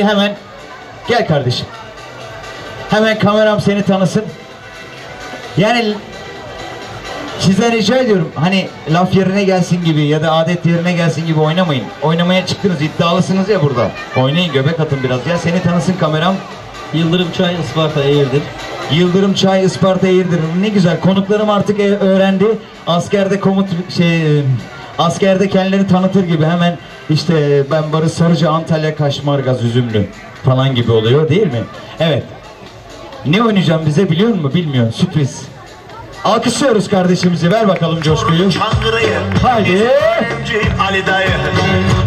Hemen gel kardeşim. Hemen kameram seni tanısın. Yani sizden rica ediyorum hani laf yerine gelsin gibi ya da adet yerine gelsin gibi oynamayın. Oynamaya çıktınız iddialısınız ya burada. Oynayın göbek atın biraz ya. Seni tanısın kameram. Yıldırım Çay Isparta Eğirdir. Yıldırım Çay Isparta Eğirdir. Ne güzel. Konuklarım artık e- öğrendi. Askerde komut şey e, askerde kendilerini tanıtır gibi hemen işte ben Barış Sarıcı Antalya Kaşmargaz Üzümlü falan gibi oluyor değil mi? Evet. Ne oynayacağım bize biliyor musun? Bilmiyor. Sürpriz. Alkışlıyoruz kardeşimizi. Ver bakalım coşkuyu. Haydi. Ali dayı Ali dayı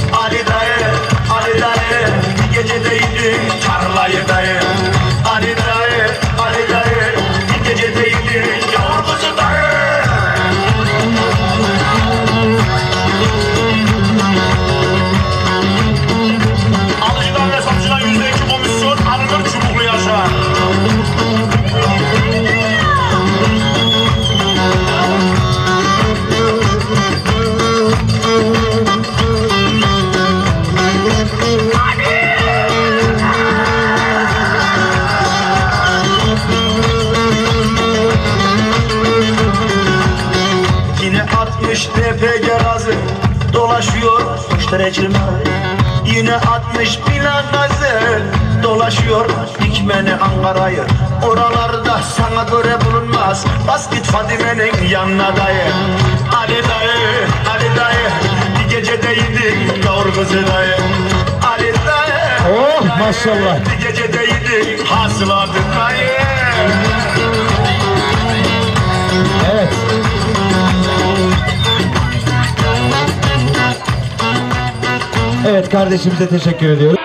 dolaşıyor müşterecime Yine 60 plan gazı dolaşıyor dikmeni Ankara'yı. Oralarda sana göre bulunmaz Bas git Fadime'nin yanına dayı. Ali dayı, Ali dayı Bir gecedeydi doğru kızı dayı. Ali dayı Oh maşallah. Bir gecedeydi hasıladı dayı Evet kardeşimize teşekkür ediyoruz.